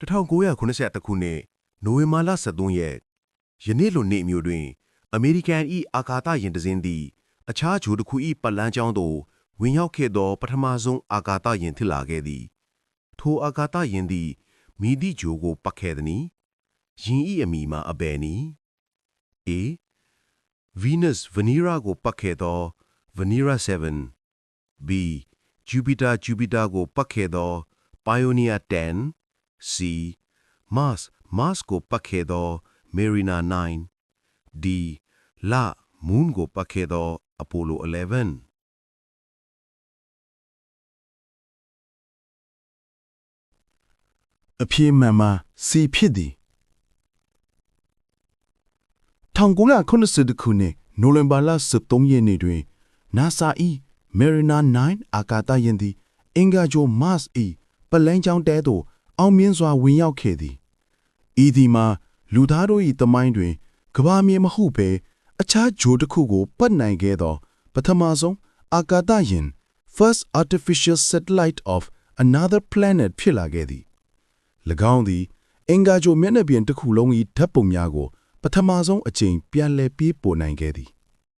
1982ခုနှစ်နိုဝင်ဘာလ23ရက်ယနေ့လိုနေ့မျိုးတွင် အမေရိကန်၏အာကာသယာဉ်တစ်စင်းသည်အခြားဂျိုတစ်ခု၏ပတ်လန်းကျောင်းသို့ဝင်ရောက်ခဲ့သောပထမဆုံးအာကာသယာဉ်ဖြစ်လာခဲ့သည်ထိုအာကာသယာဉ်သည်မိသည့်ဂျိုကိုပတ်ခဲ့သည်နီယင်၏အမည်မှာအဘယ်နီ A Venus Venera ကိုပတ်ခဲ့သော Venera 7 B Jupiter Jupiter ကိုပတ်ခဲ့သော Pioneer 10 C Mars Mars ကိုပတ်ခဲ့သော Mariner 9 D လ Moon ကိုပတ်ခဲ့သော Apollo 11အပြေမှန်မှာစီဖြစ်သည်1980ခုနှစ်နိုဝင်ဘာလ23ရက်နေ့တွင် NASA ၏ Mariner 9အာကာသယာဉ်သည် အင်္ဂါဂြိုဟ် Mars ၏ပလန်းကျောင်းတဲသို့ အောင်မြင်စွာဝင်ရောက်ခဲ့သည်ဤသည်မှာလူသားတို့၏တမိုင်းတွင်ကမ္ဘာမြေမဟုတ်ဘဲအခြားဂြိုဟ်တစ်ခုကိုပတ်နိုင်ခဲ့သောပထမဆုံးအာကာသယာဉ် First Artificial Satellite of Another Planet ဖြစ်လာခဲ့သည်၎င်းသည်အင်္ဂါဂြိုဟ်မျက်နှာပြင်တစ်ခုလုံး၏ဓာတ်ပုံများကိုပထမဆုံးအကြိမ်ပြန်လည်ပြေးပို့နိုင်ခဲ့သည်